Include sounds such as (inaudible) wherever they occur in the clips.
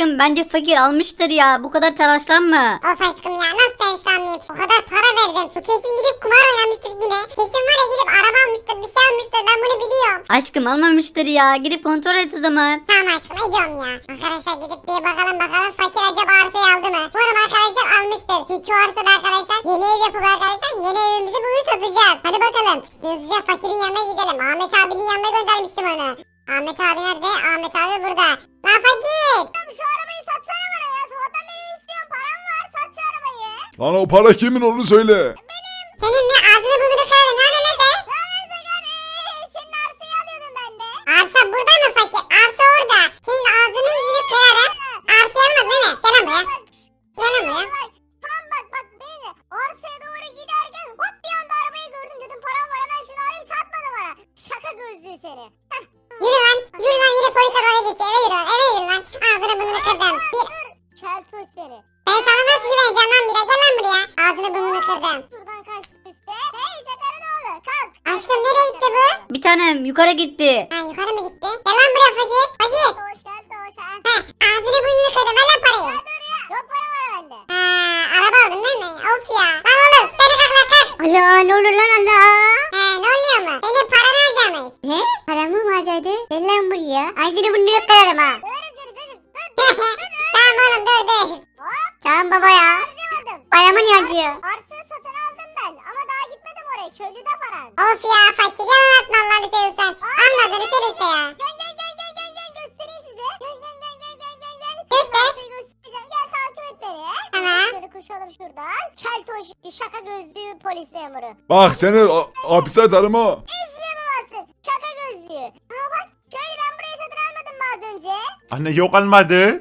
Aşkım bence fakir almıştır ya. Bu kadar telaşlanma. Of aşkım ya nasıl telaşlanmayayım? O kadar para verdim. Bu kesin gidip kumar oynamıştır yine. Kesin var ya gidip araba almıştır bir şey almıştır ben bunu biliyorum. Aşkım almamıştır ya. Gidip kontrol et o zaman. Tamam aşkım ediyorum ya. Arkadaşlar gidip bir bakalım bakalım fakir acaba arsayı aldı mı? Umarım arkadaşlar almıştır. Çünkü o arsada arkadaşlar yeni ev yapıp arkadaşlar yeni evimizi bugün satacağız. Hadi bakalım. Şimdi hızlıca fakirin yanına gidelim. Ahmet abinin yanına göndermiştim onu. Ahmet abi nerede? Ahmet abi burada. Lan fakir. Şu arabayı satsana bana ya. Sabahtan beri istiyorum. Param var. Sat şu arabayı. Lan o para kimin onu söyle. Senin ne ağzını burnunu kırarım. Ne lan sen? Ya Erdoğan eee senin arsayı alıyordum ben de. Arsa burada mı fakir? Arsa orada. Senin ağzını yüzünü kırarım. Arsa yanmaz değil mi? Gel lan buraya. Gel lan buraya. Yukarı gitti. Ha yukarı mı gitti? Gel lan buraya fakir. Fakir. Doğuş gel doğuş ha. Ha ağzını burnunu kırdım. Ver lan parayı. Ya dur ya. Yok para var bende. Ha araba aldın değil mi? Of ya. Lan oğlum seni kalk lan kalk. Allah ne olur lan Allah. He ne oluyor mu? Senin paranı harcamış. Ne? Paramı mı harcadı? Gel lan buraya. Aydın'ı bunu yok kararım ha. Döverim seni çocuk. Dur dur dur. (laughs) tamam oğlum dur dur. Hop Tamam baba ya. Paramı niye harcıyor? Arsayı satın aldım ben ama daha gitmedim oraya. Köylü de paran. Of ya fakir yalan atma Allah'ını seviyorsan. Anladın sen işte ya. Gel gel gel gel gel gel göstereyim size. Gel gel gel gel gel gel gel. Göster. Ben size göstereceğim. Gel takip et beni. Tamam. Şöyle koşalım şuradan. Keltoş şaka gözlüğü polis memuru. Bak seni a- hapise atarım ha. Yapamazsın. Şaka gözlüğü. Aa bak köylü ben burayı satın almadım mı az önce? Anne yok almadı.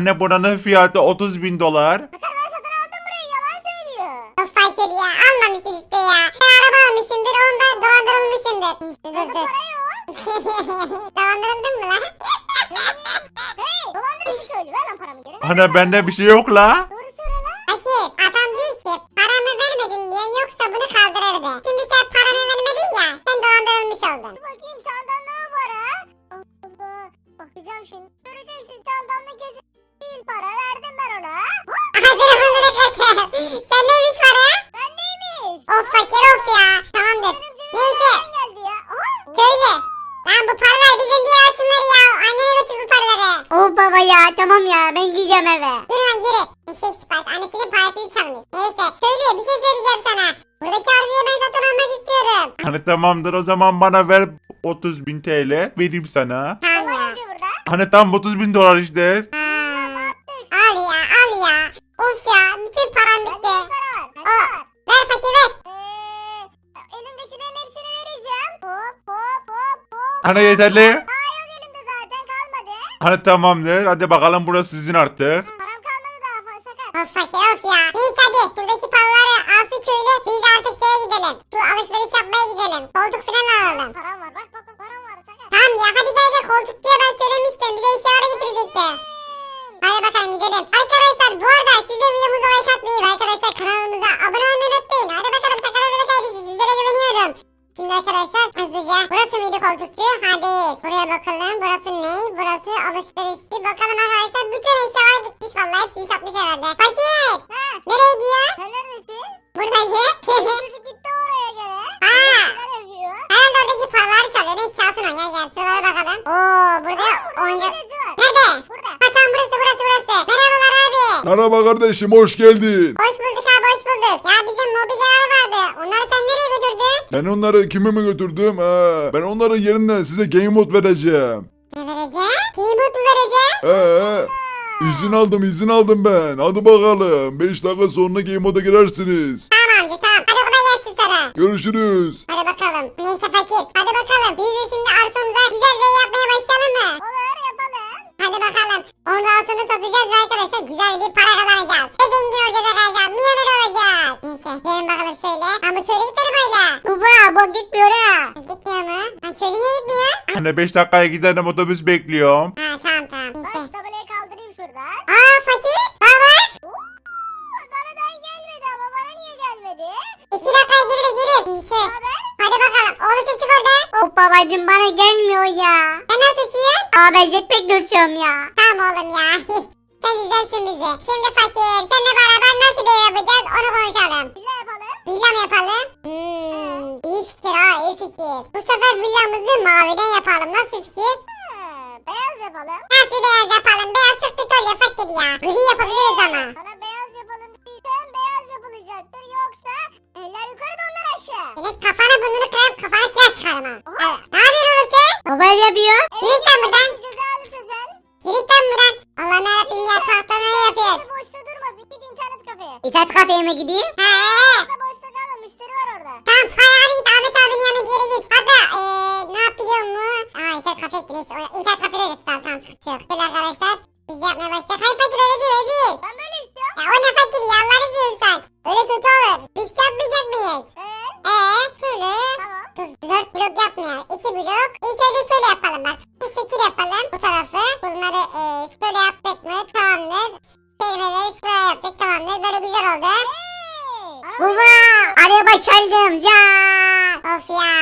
Anne buranın fiyatı 30 bin dolar. Bakar ben satın aldım burayı yalan söylüyor. Of fakir ya almamışsın işte ya. Sen araba almışsındır onda dolandırılmışsındır. Neyse dur dur. (laughs) Dolandırıldın mı lan? Hey dolandırıcı köylü ver lan paramı geri. lan. bende bir şey yok la. Of ya. Tamamdır. Neyse. Köylü. Lan bu paralar bizim diye al şunları ya. Annene götür bu paraları. Oh baba ya tamam ya ben gideceğim eve. Yürü lan yürü. Eşek sipariş. Annesinin parasını çalmış. Neyse. Köylü bir şey söyleyeceğim sana. Buradaki arzayı ben satın almak istiyorum. Hani tamamdır o zaman bana ver 30 bin TL vereyim sana. Tamam ya. Hani tam 30 bin dolar işte. Aa, al ya al ya. Of ya bütün param bitti. var. Ver fakir ver. Hani yeterli. Aa yok elimde zaten kalmadı. Hani tamamdır. Hadi bakalım burası sizin artık. Param kalmadı daha fazla sakar. Of fakir of ya. Neyse hadi buradaki paraları alsın köylü. Biz de artık şeye gidelim. Şu alışveriş yapmaya gidelim. Koltuk falan alalım. Param var bak bakın param var sakar. Tamam ya hadi gel gel koltukçuya ben söylemiştim. Bize eşyaları getirecekti. Hadi bakalım gidelim. Arkadaşlar bu arada siz de videomuza like atmayı ve arkadaşlar kanalımıza abone olmayı unutmayın. Hadi bakalım sakar ödülü kaydesi sizlere güveniyorum. Şimdi arkadaşlar hızlıca burası mıydı koltukçu? Ha değil. Buraya bakalım. Burası ne? Burası alışverişçi. Bakalım arkadaşlar bütün eşyalar gitmiş vallahi hepsini satmış herhalde. Fakir! Ha Nereye gidiyor? sen neredesin? Buradayım. Çocuk gitti oraya göre. Aa. (laughs) Neler yapıyor? Herhalde oradaki paraları çalıyor. Neyse çalsın o. Gel gel. Şuralara bakalım. Oo burada Burada oyuncak. oyuncakçı var. Nerede? Burada. Ha tamam burası burası burası. Merhabalar abi. Merhaba kardeşim hoş geldin. Hoş bulduk. Ya bizim mobilyalar vardı. Onları sen nereye götürdün? Ben onları kime mi götürdüm? Ha, ben onların yerine size game mode vereceğim. Ne vereceğim? Keyboard mu vereceğim? Ee, izin aldım izin aldım ben. Hadi bakalım. 5 dakika sonra game mode'a girersiniz. Tamam amca tamam. Hadi kolay gelsin sana. Görüşürüz. Hadi bakalım. Neyse fakir. Hadi bakalım. Biz de şimdi arsamıza güzel bir ev yapmaya başlayalım mı? Olur yapalım. Hadi bakalım. Ondan sonra satacağız ve arkadaşlar güzel bir para kazanacağız. Ve zengin olacağız arkadaşlar. Milyoner olacağız. Neyse gelin bakalım şöyle. Ha bu köylü gitmiyor ha. Gitmiyor mu? Ha köylü niye gitmiyor? Hani 5 dakikaya gidelim otobüs bekliyorum. Ha tamam tamam. Ben Neyse. şu tabelayı kaldırayım şuradan. Aa fakir. Baba. Oo, bana daha gelmedi ama bana niye gelmedi? İki dakika geri de geri. Neyse. Haber? Hadi bakalım. Oğlum babacım bana gelmiyor ya. Sen nasıl uçuyorsun? Aa ben jetpack uçuyorum ya. Tamam oğlum ya. (laughs) Sen izlersin bizi. Şimdi fakir. Seninle beraber nasıl bir ev yapacağız onu konuşalım. Ne yapalım? Villa mı yapalım? Hmm, iyi fikir ha iyi fikir. Bu sefer villamızı maviden yapalım. Nasıl fikir? Ha, beyaz yapalım. Nasıl beyaz yapalım? Beyaz çok kötü oluyor fakir ya. Gri yapabiliriz ama. Sana beyaz yapalım dediysen beyaz yapılacaktır. Yoksa eller yukarı da onlar aşağı. Senin kafana burnunu kırıp kafana silah sıkarım ha. Evet. Ne yapıyorsun oğlum sen? Baba ev yapıyor. Yürü lan buradan. Cezalı sözel. Yürü lan buradan. Allah'ım yarabbim ya tahtada ne yapıyoruz? Boşta durmasın. Git internet kafeye. İnternet kafeye mi gideyim? He. Orada boşta kalma. Müşteri var orada. Tamam hay hadi git Ahmet abinin yanına bir yere git. Hatta eee ne yap biliyor musun? Aa internet kafe gitti neyse. O- İnternet kafe deriz tamam Böyle arkadaşlar biz de yapmaya başlayalım. Hayır fakir öyle değil öyle değil. Ben böyle istiyorum. Ya o ne fakir ya Allah'ını diyorsun sen. Öyle kötü olur. Lüks yapmayacak mıyız? Eee? Eee şöyle. Tamam. Dur dört blok yapmayalım. İki blok. İlk önce şöyle yapalım bak. Bu şekil yapalım. Bu tarafı. Bunları eee şöyle yaptık mı? Tamamdır. Kelimeleri şuraya yaptık tamamdır. Böyle güzel oldu. Baba araba çaldım ya. Of ya.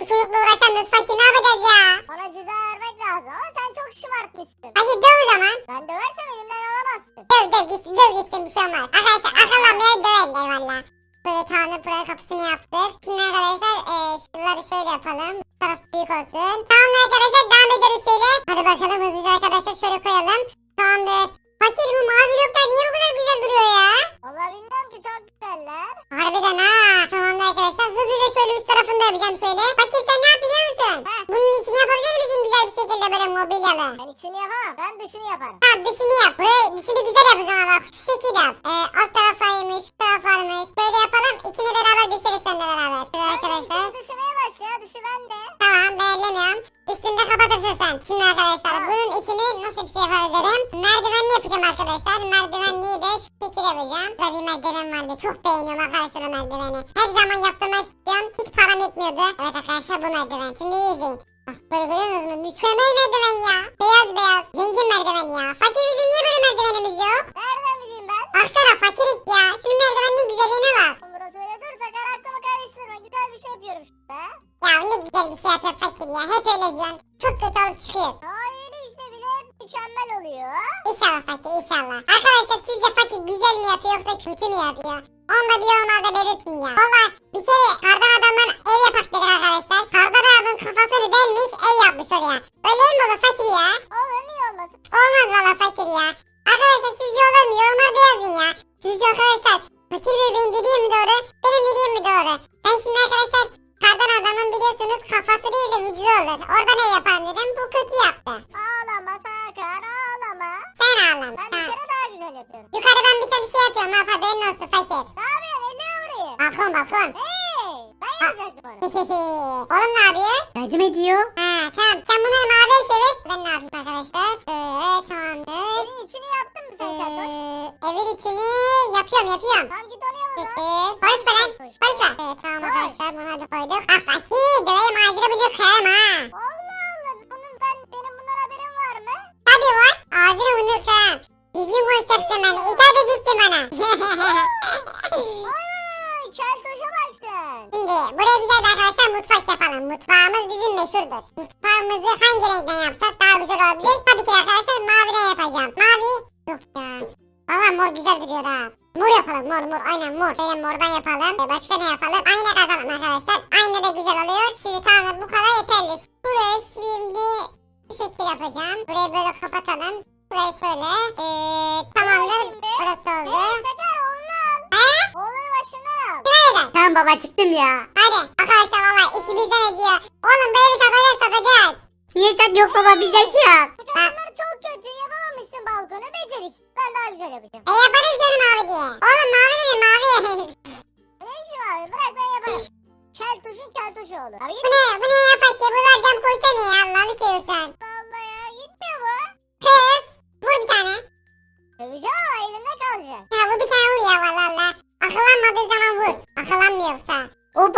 Bu çocukla uğraşamıyoruz fakir ne yapacağız ya? Ona ceza vermek lazım ama sen çok şımartmışsın. Hadi döv o zaman. Ben döversem elimden alamazsın. Döv döv gitsin döv gitsin bir şey olmaz. Arkadaşlar akıllanmaya dövelim eyvallah. Böyle tamamdır buraya kapısını yaptık. Şimdi arkadaşlar e, şuraları şöyle yapalım. Bu taraf büyük olsun. Tamamdır arkadaşlar devam ederiz şöyle. Hadi bakalım hızlıca arkadaşlar şöyle koyalım. Tamamdır. Fakir bu mavi bloklar niye bu kadar güzel duruyor ya? Vallahi bilmiyorum ki çok güzeller. Harbiden ha. Tamamdır arkadaşlar. Hızlıca şöyle üst tarafını da yapacağım şöyle. Fakir sen ne yapıyor musun? Heh. Bunun içini yapabilir misin güzel bir şekilde böyle mobilyalı? Ben içini yapamam. Ben dışını yaparım. Tamam dışını yap. Buraya dışını güzel yap o zaman bak. Şu şekil yap. Ee, alt tarafaymış, şu taraf varmış. Böyle yapalım. İkini beraber düşeriz seninle beraber. Şöyle arkadaşlar. Sen dışımaya başla. Dışı bende. Tamam ben ellemiyorum. Üstünü de kapatırsın sen. Şimdi arkadaşlar bunun içini nasıl bir şey yapabilirim? Merdivenli yapacağım arkadaşlar. Merdivenliyi de şu şekil yapacağım. Burada bir merdiven vardı. Çok beğeniyorum arkadaşlar o merdiveni. Her zaman yaptırmak istiyorum. Hiç param yetmiyordu. Evet arkadaşlar bu merdiven. Şimdi iyi izleyin. Bak böyle görüyorsunuz mu? Mükemmel merdiven ya. Beyaz beyaz. Zengin merdiven ya. Fakir bizim niye böyle merdivenimiz yok? Nereden diyorsun. Çok kötü olup çıkıyor. Hayır işte bile mükemmel oluyor. İnşallah fakir inşallah. Arkadaşlar sizce fakir güzel mi yapıyor yoksa kötü mü yapıyor? Onu da bir yorumlarda belirtin ya. Valla bir kere kardan adamın ev yapak dedik arkadaşlar. Kardan adamın kafasını delmiş ev yapmış oraya. Öyle mi olur fakir ya? Olur niye olmasın? Olmaz valla fakir ya. Arkadaşlar sizce olur mu? Yorumlarda yazın ya. Sizce arkadaşlar fakir bebeğin dediği mi doğru? Benim dediğim mi doğru? Ben şimdi arkadaşlar kardan adamın biliyorsunuz kafası değil de vücudu olur. Orada ne yaparım dedim. Bu kötü yaptı. Ağlama sakar ağlama. Sen ağlan. Ben bir kere daha güzel yapıyorum. Yukarı ben bir tane şey yapıyorum. Ha haberin olsun fakir. Ne yapıyorsun? Elleme burayı. Balkon balkon. Hey! Oğlum ne yapıyor? Yardım ediyor. Ha tamam sen bunları maviye çevir. Ben ne yapayım arkadaşlar? Şöyle tamamdır. Senin içini yaptın mı sen Keltoş? Ee, evin içini yapıyorum yapıyorum. Tamam git onu yap o zaman. Peki. Konuşma lan. Konuşma. Evet tamam arkadaşlar bunu hadi koyduk. Ah fakir. Döverim ağzını bunu kırarım ha. Allah Allah. Bunun ben, benim bundan haberim var mı? Tabii var. Ağzını bunu kırarım. Düzgün konuşacaksın bana. İtaat edeceksin bana. (laughs) Ay Keltoş'a bak. Şimdi buraya güzel bir arkadaşlar mutfak yapalım. Mutfağımız bizim meşhurdur. Mutfağımızı hangi renkten yapsak daha güzel olabilir? Tabii ki arkadaşlar maviden yapacağım. Mavi yok ya. Valla mor güzel duruyor ha. Mor yapalım mor mor aynen mor. Şöyle mordan yapalım. Ee, Başka ne yapalım? Ayna kazalım arkadaşlar. Ayna da güzel oluyor. Şimdi tamam bu kadar yeterli. Buraya şimdi bu şekil yapacağım. Burayı böyle kapatalım. Burayı şöyle. Ee, tamamdır. Burası oldu. Al. He? Oğlunu başından Nereden? Tamam baba çıktım ya. Hadi arkadaşlar valla işimizden ediyor. Oğlum evi satacağız satacağız. Niye sen yok baba bize yap. Sakar bunlar çok kötü. Yapamamışsın balkonu. Beceriksiz. Ben daha güzel yapacağım. E yaparım canım mavi diye. Oğlum mavi dedim mavi. Ne işim abi? Bırak ben yaparım. Keltoş'un keltoş oğlu. Abi bu ne?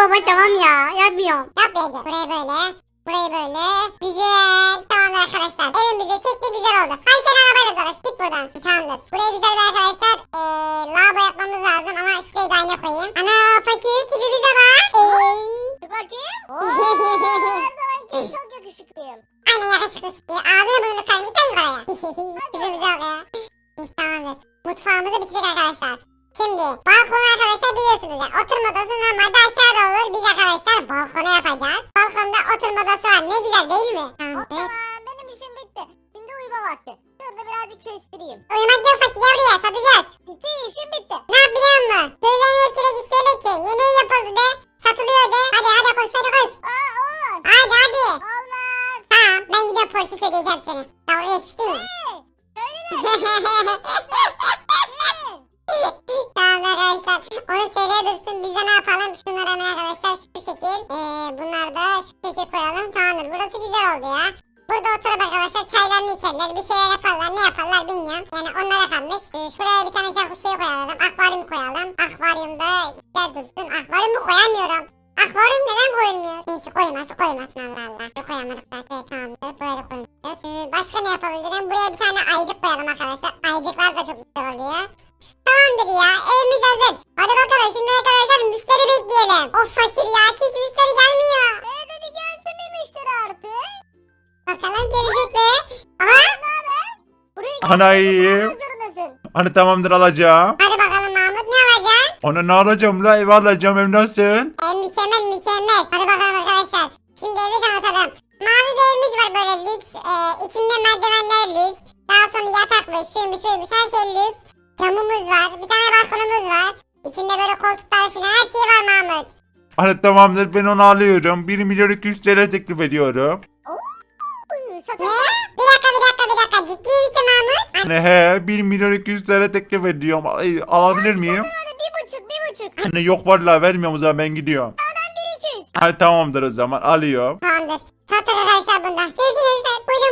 Baba tamam ya yapmıyorum. Yapmayacak. Burayı böyle. Burayı böyle. Güzel. Tamamdır arkadaşlar. Evimizin şekli güzel oldu. Hadi sen arabayla dolaş. Git buradan. Tamamdır. Burayı güzel bir arkadaşlar. Eee lavabo yapmamız lazım ama şurayı da ayna koyayım. Ana fakir tipi bize bak. Dur bakayım. Oo, (laughs) her zaman yakışıklıyım. Aynen yakışıklısın. Ya, Ağzını burnunu lan yukarıya. Tipimize bak ya. Tamamdır. Mutfağımızı bitirdik arkadaşlar. Şimdi balkonu arkadaşlar biliyorsunuz ya. Oturma odası normalde aşağıda olur. Biz arkadaşlar balkona yapacağız. Balkonda oturma odası var. Ne güzel değil mi? Tamam benim işim bitti. Şimdi uyuma vakti. Şurada birazcık kestireyim. Uyumak yok fakir buraya satacağız. Bitti işim bitti. Ne yap biliyor musun? Köylerin hepsine git söyle ki yemeği yapıldı de. Satılıyor de. Hadi hadi koş hadi koş. Aa olmaz. Hadi hadi. Olmaz. Tamam ben gidiyorum polisi söyleyeceğim seni. Şuraya bir şey koyalım. Akvaryum koyalım. Akvaryumda güzel dursun. Akvaryumu koyamıyorum. Akvaryum neden koyulmuyor? Neyse koyması koymasın Allah Allah. Koyamadık zaten. Evet, tamamdır. Buraya da koymuyoruz. Ee, başka ne yapabilirim? Buraya bir tane ayıcık koyalım arkadaşlar. Ayıcıklar da çok güzel oluyor. Tamamdır ya evimiz hazır. Hadi bakalım şimdi arkadaşlar müşteri bekleyelim. Of fakir ya hiç müşteri gelmiyor. Ne dedi gelsin bir müşteri artık. Bakalım gelecek mi? Aha Buraya Ana gelmek iyi. zorundasın. Hani tamamdır alacağım. hadi bakalım Mahmut ne alacaksın? Ona ne alacağım la ev alacağım ev nasıl? Ev mükemmel mükemmel. Hadi bakalım arkadaşlar. Şimdi evi tanıtalım. Mavi bir evimiz var böyle lüks. Ee, içinde merdivenler lüks. Daha sonra yatak ve şuymuş buymuş her şey lüks. Camımız var. Bir tane balkonumuz var. İçinde böyle koltuklar falan her şey var Mahmut. Hani tamamdır ben onu alıyorum. 1 milyon 200 TL teklif ediyorum. Uy, Ne? Bir dakika bir dakika bir dakika. Ciddi misin Mahmut? Hani he 1 milyon 200 TL teklif ediyorum. Ay, alabilir miyim? Bir buçuk bir buçuk. Hani yok vallahi vermiyorum o zaman ben gidiyorum. Bir iki yüz. Tamamdır o zaman alıyorum. Tamamdır. Satın arkadaşlar. Neyse gençler videomuzun